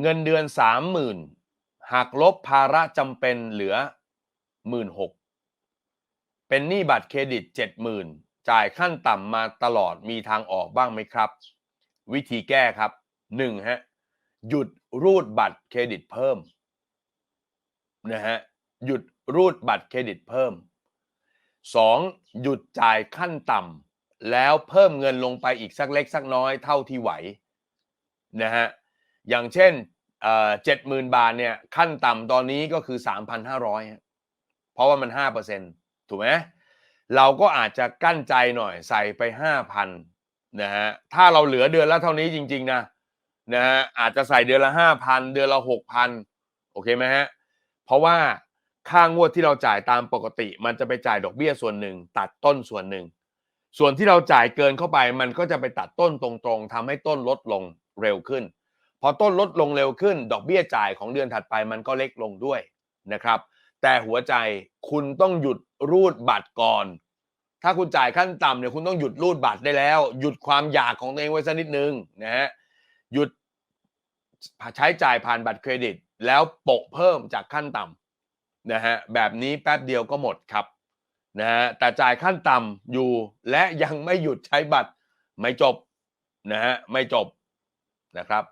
เงินเดือนสามหมื่นหักลบภาระจำเป็นเหลือหมื่นหกเป็นหนี้บัตรเครดิตเจ็ดหมื่นจ่ายขั้นต่ำมาตลอดมีทางออกบ้างไหมครับ วิธีแก้ครับหนึ่งฮะหยุดรูดบัตรเครดิตเพิ่มนะฮะหยุดรูดบัตรเครดิตเพิ่มสองหยุดจ่ายขั้นต่ำแล้วเพิ่มเงินลงไปอีกสักเล็กสักน้อยเท่าที่ไหวนะฮะ อย่างเช่นเจ็ดหมื่นบาทเนี่ยขั้นต่ำตอนนี้ก็คือสามพันห้าร้อยเพราะว่ามันห้าเปอร์เซ็นถูกไหมเราก็อาจจะกั้นใจหน่อยใส่ไปห้าพันนะฮะถ้าเราเหลือเดือนละเท่านี้จริง ๆ นะนะฮะอาจจะใส่เดือนละห้าพันเดือนละหกพันโอเคไหมฮะ เพราะว่าค่างวดที่เราจ่ายตามปกติ มันจะไปจ่ายดอกเบี้ยส่วนหนึ่ง ตัดต้นส่วนหนึ่ง ส่วนที่เราจ่ายเกินเข้าไป มันก็จะไปตัดต้นตรงๆทำให้ต้นลดลงเร็วขึ้น พอต้นลดลงเร็วขึ้น ดอกเบี้ยจ่ายของเดือนถัดไปมันก็เล็กลงด้วยนะครับ แต่หัวใจคุณต้องหยุดรูดบัตรก่อน ถ้าคุณจ่ายขั้นต่ำเนี่ยคุณต้องหยุดรูดบัตรได้แล้ว หยุดความอยากของตัวเองไว้สักนิดนึงนะฮะหยุดใช้จ่ายผ่านบัตรเครดิต แล้วโปะเพิ่มจากขั้นต่ำนะฮะแบบนี้แป๊บเดียวก็หมดครับนะฮะแต่จ่ายขั้นต่ำอยู่และยังไม่หยุดใช้บัตรไม่จบนะฮะไม่จบนะครับ